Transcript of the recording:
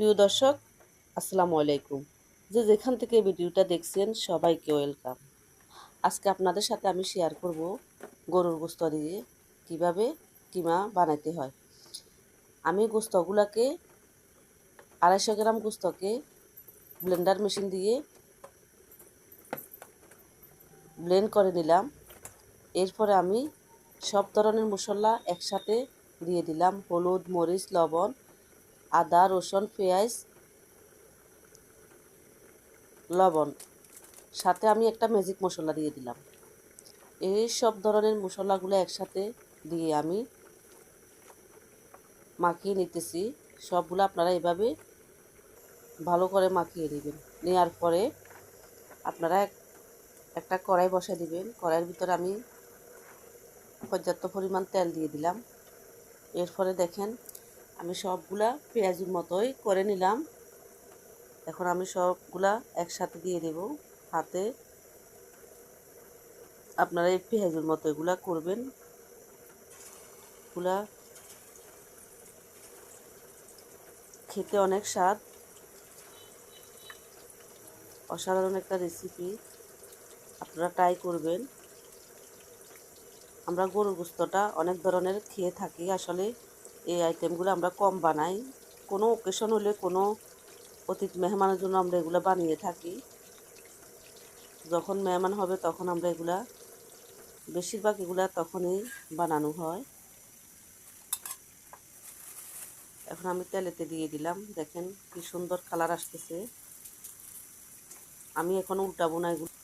প্রিয় দর্শক, আসসালামু আলাইকুম। যে যেখান থেকে ভিডিওটা দেখছেন, সবাইকে ওয়েলকাম। আজকে আপনাদের সাথে আমি শেয়ার করব গরুর গোস্ত দিয়ে কীভাবে কিমা বানাইতে হয়। আমি গোস্তগুলোকে আড়াইশো গ্রাম গোস্তকে ব্লেন্ডার মেশিন দিয়ে ব্লেন্ড করে নিলাম। এরপরে আমি সব ধরনের মশলা একসাথে দিয়ে দিলাম। হলুদ, মরিচ, লবণ আদা, রসুন, পেঁয়াজ, লবণ। সাথে আমি একটা ম্যাজিক মশলা দিয়ে দিলাম। এই সব ধরনের মশলাগুলো একসাথে দিয়ে আমি মাখিয়ে নিতেছি। সবগুলো আপনারা এভাবে ভালো করে মাখিয়ে নেবেন। নেওয়ার পরে আপনারা এক- একটা কড়াই বসে দিবেন। কড়াইয়ের ভিতরে আমি পর্যাপ্ত পরিমাণ তেল দিয়ে দিলাম। এরপরে দেখেন আমি সবগুলা পেঁয়াজের মতোই করে নিলাম। এখন আমি সবগুলা একসাথে দিয়ে দেব হাতে। আপনারা এই পেঁয়াজের মতো এগুলা করবেন। গুলা খেতে অনেক স্বাদ। অসাধারণ একটা রেসিপি আপনারা ট্রাই করবেন। আমরা গরুর গুস্তটা অনেক ধরনের খেয়ে থাকি। আসলে এই আইটেমগুলো আমরা কম বানাই। কোনো ওকেশন হলে কোনো অতিথি মেহমানের জন্য আমরা এগুলো বানিয়ে থাকি। যখন মেহমান হবে তখন আমরা এগুলা, বেশিরভাগ এগুলা তখনই বানানো হয়। এখন আমি তেলেতে দিয়ে দিলাম। দেখেন কি সুন্দর কালার আসতেছে। আমি এখন উল্টাবো না এগুলো।